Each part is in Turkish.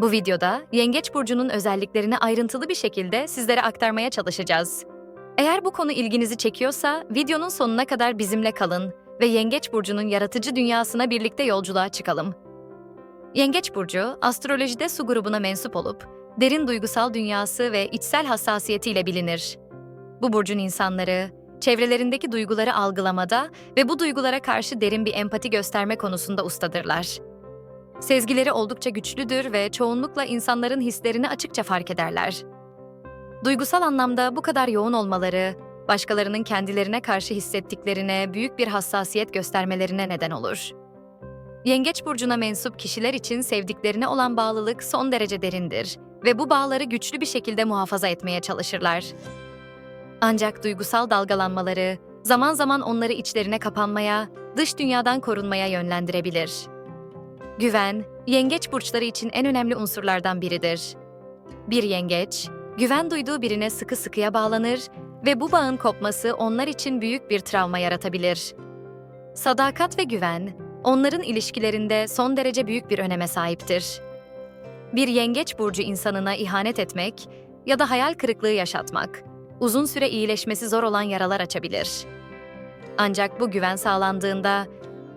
Bu videoda Yengeç burcunun özelliklerini ayrıntılı bir şekilde sizlere aktarmaya çalışacağız. Eğer bu konu ilginizi çekiyorsa videonun sonuna kadar bizimle kalın ve Yengeç burcunun yaratıcı dünyasına birlikte yolculuğa çıkalım. Yengeç burcu astrolojide su grubuna mensup olup derin duygusal dünyası ve içsel hassasiyetiyle bilinir. Bu burcun insanları çevrelerindeki duyguları algılamada ve bu duygulara karşı derin bir empati gösterme konusunda ustadırlar. Sezgileri oldukça güçlüdür ve çoğunlukla insanların hislerini açıkça fark ederler. Duygusal anlamda bu kadar yoğun olmaları, başkalarının kendilerine karşı hissettiklerine büyük bir hassasiyet göstermelerine neden olur. Yengeç burcuna mensup kişiler için sevdiklerine olan bağlılık son derece derindir ve bu bağları güçlü bir şekilde muhafaza etmeye çalışırlar. Ancak duygusal dalgalanmaları zaman zaman onları içlerine kapanmaya, dış dünyadan korunmaya yönlendirebilir. Güven, yengeç burçları için en önemli unsurlardan biridir. Bir yengeç, güven duyduğu birine sıkı sıkıya bağlanır ve bu bağın kopması onlar için büyük bir travma yaratabilir. Sadakat ve güven, onların ilişkilerinde son derece büyük bir öneme sahiptir. Bir yengeç burcu insanına ihanet etmek ya da hayal kırıklığı yaşatmak, uzun süre iyileşmesi zor olan yaralar açabilir. Ancak bu güven sağlandığında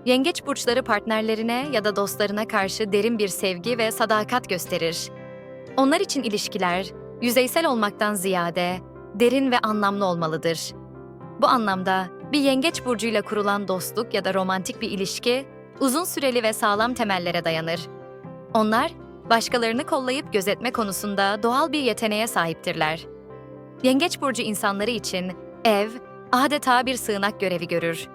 Yengeç burçları partnerlerine ya da dostlarına karşı derin bir sevgi ve sadakat gösterir. Onlar için ilişkiler yüzeysel olmaktan ziyade derin ve anlamlı olmalıdır. Bu anlamda bir yengeç burcuyla kurulan dostluk ya da romantik bir ilişki uzun süreli ve sağlam temellere dayanır. Onlar başkalarını kollayıp gözetme konusunda doğal bir yeteneğe sahiptirler. Yengeç burcu insanları için ev adeta bir sığınak görevi görür.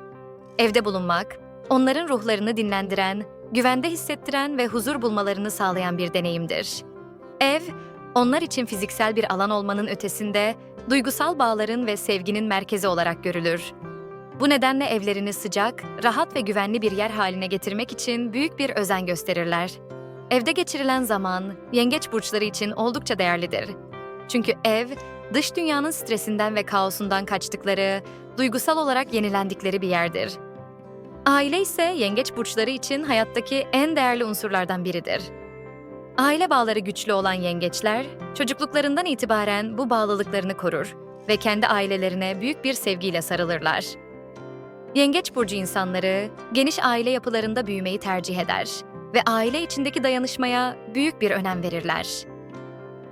Evde bulunmak onların ruhlarını dinlendiren, güvende hissettiren ve huzur bulmalarını sağlayan bir deneyimdir. Ev, onlar için fiziksel bir alan olmanın ötesinde, duygusal bağların ve sevginin merkezi olarak görülür. Bu nedenle evlerini sıcak, rahat ve güvenli bir yer haline getirmek için büyük bir özen gösterirler. Evde geçirilen zaman, yengeç burçları için oldukça değerlidir. Çünkü ev, dış dünyanın stresinden ve kaosundan kaçtıkları, duygusal olarak yenilendikleri bir yerdir. Aile ise yengeç burçları için hayattaki en değerli unsurlardan biridir. Aile bağları güçlü olan yengeçler, çocukluklarından itibaren bu bağlılıklarını korur ve kendi ailelerine büyük bir sevgiyle sarılırlar. Yengeç burcu insanları geniş aile yapılarında büyümeyi tercih eder ve aile içindeki dayanışmaya büyük bir önem verirler.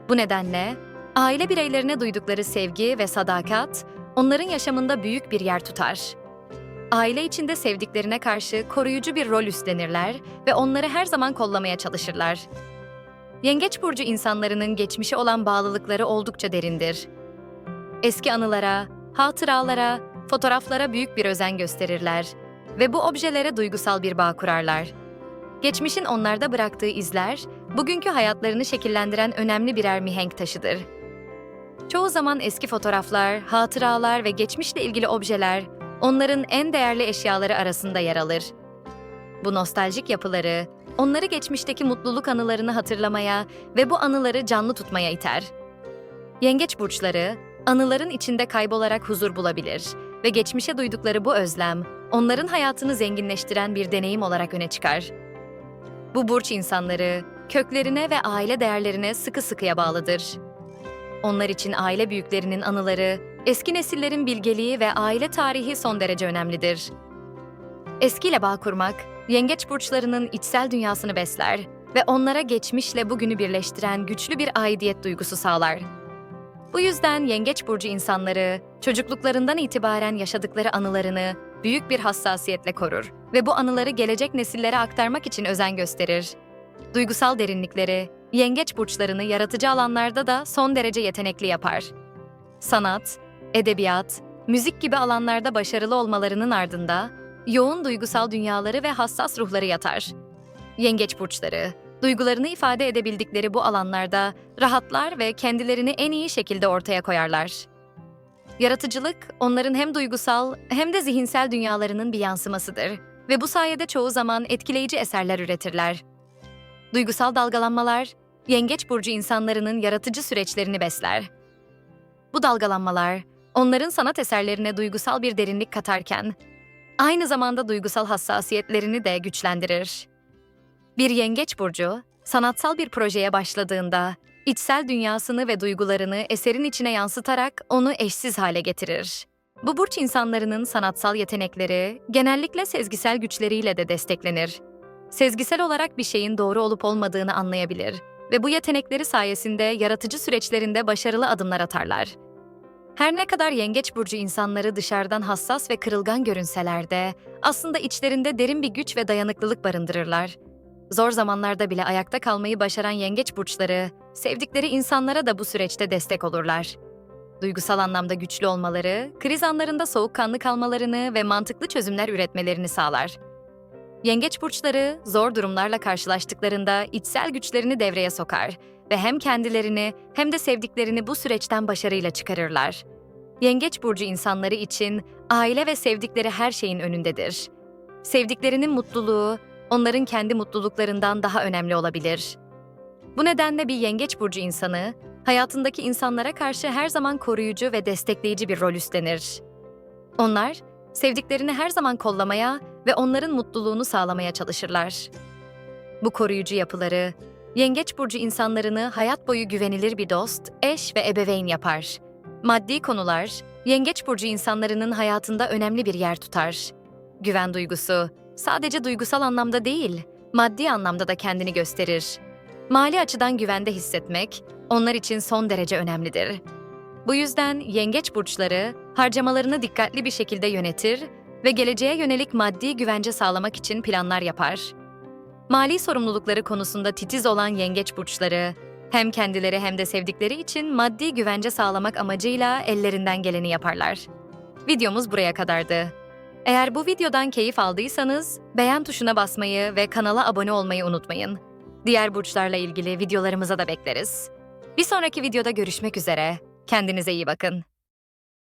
Bu nedenle aile bireylerine duydukları sevgi ve sadakat onların yaşamında büyük bir yer tutar aile içinde sevdiklerine karşı koruyucu bir rol üstlenirler ve onları her zaman kollamaya çalışırlar. Yengeç burcu insanlarının geçmişe olan bağlılıkları oldukça derindir. Eski anılara, hatıralara, fotoğraflara büyük bir özen gösterirler ve bu objelere duygusal bir bağ kurarlar. Geçmişin onlarda bıraktığı izler, bugünkü hayatlarını şekillendiren önemli birer mihenk taşıdır. Çoğu zaman eski fotoğraflar, hatıralar ve geçmişle ilgili objeler onların en değerli eşyaları arasında yer alır. Bu nostaljik yapıları, onları geçmişteki mutluluk anılarını hatırlamaya ve bu anıları canlı tutmaya iter. Yengeç burçları, anıların içinde kaybolarak huzur bulabilir ve geçmişe duydukları bu özlem, onların hayatını zenginleştiren bir deneyim olarak öne çıkar. Bu burç insanları, köklerine ve aile değerlerine sıkı sıkıya bağlıdır. Onlar için aile büyüklerinin anıları, eski nesillerin bilgeliği ve aile tarihi son derece önemlidir. Eskiyle bağ kurmak, yengeç burçlarının içsel dünyasını besler ve onlara geçmişle bugünü birleştiren güçlü bir aidiyet duygusu sağlar. Bu yüzden yengeç burcu insanları çocukluklarından itibaren yaşadıkları anılarını büyük bir hassasiyetle korur ve bu anıları gelecek nesillere aktarmak için özen gösterir. Duygusal derinlikleri, yengeç burçlarını yaratıcı alanlarda da son derece yetenekli yapar. Sanat, edebiyat, müzik gibi alanlarda başarılı olmalarının ardında yoğun duygusal dünyaları ve hassas ruhları yatar. Yengeç burçları, duygularını ifade edebildikleri bu alanlarda rahatlar ve kendilerini en iyi şekilde ortaya koyarlar. Yaratıcılık, onların hem duygusal hem de zihinsel dünyalarının bir yansımasıdır ve bu sayede çoğu zaman etkileyici eserler üretirler. Duygusal dalgalanmalar, yengeç burcu insanlarının yaratıcı süreçlerini besler. Bu dalgalanmalar, onların sanat eserlerine duygusal bir derinlik katarken, aynı zamanda duygusal hassasiyetlerini de güçlendirir. Bir yengeç burcu, sanatsal bir projeye başladığında içsel dünyasını ve duygularını eserin içine yansıtarak onu eşsiz hale getirir. Bu burç insanlarının sanatsal yetenekleri genellikle sezgisel güçleriyle de desteklenir. Sezgisel olarak bir şeyin doğru olup olmadığını anlayabilir ve bu yetenekleri sayesinde yaratıcı süreçlerinde başarılı adımlar atarlar. Her ne kadar yengeç burcu insanları dışarıdan hassas ve kırılgan görünseler de aslında içlerinde derin bir güç ve dayanıklılık barındırırlar. Zor zamanlarda bile ayakta kalmayı başaran yengeç burçları, sevdikleri insanlara da bu süreçte destek olurlar. Duygusal anlamda güçlü olmaları, kriz anlarında soğukkanlı kalmalarını ve mantıklı çözümler üretmelerini sağlar. Yengeç burçları zor durumlarla karşılaştıklarında içsel güçlerini devreye sokar ve hem kendilerini hem de sevdiklerini bu süreçten başarıyla çıkarırlar. Yengeç burcu insanları için aile ve sevdikleri her şeyin önündedir. Sevdiklerinin mutluluğu onların kendi mutluluklarından daha önemli olabilir. Bu nedenle bir yengeç burcu insanı hayatındaki insanlara karşı her zaman koruyucu ve destekleyici bir rol üstlenir. Onlar sevdiklerini her zaman kollamaya ve onların mutluluğunu sağlamaya çalışırlar. Bu koruyucu yapıları Yengeç burcu insanlarını hayat boyu güvenilir bir dost, eş ve ebeveyn yapar. Maddi konular, Yengeç burcu insanlarının hayatında önemli bir yer tutar. Güven duygusu, sadece duygusal anlamda değil, maddi anlamda da kendini gösterir. Mali açıdan güvende hissetmek, onlar için son derece önemlidir. Bu yüzden yengeç burçları harcamalarını dikkatli bir şekilde yönetir ve geleceğe yönelik maddi güvence sağlamak için planlar yapar. Mali sorumlulukları konusunda titiz olan yengeç burçları, hem kendileri hem de sevdikleri için maddi güvence sağlamak amacıyla ellerinden geleni yaparlar. Videomuz buraya kadardı. Eğer bu videodan keyif aldıysanız beğen tuşuna basmayı ve kanala abone olmayı unutmayın. Diğer burçlarla ilgili videolarımıza da bekleriz. Bir sonraki videoda görüşmek üzere. Kendinize iyi bakın.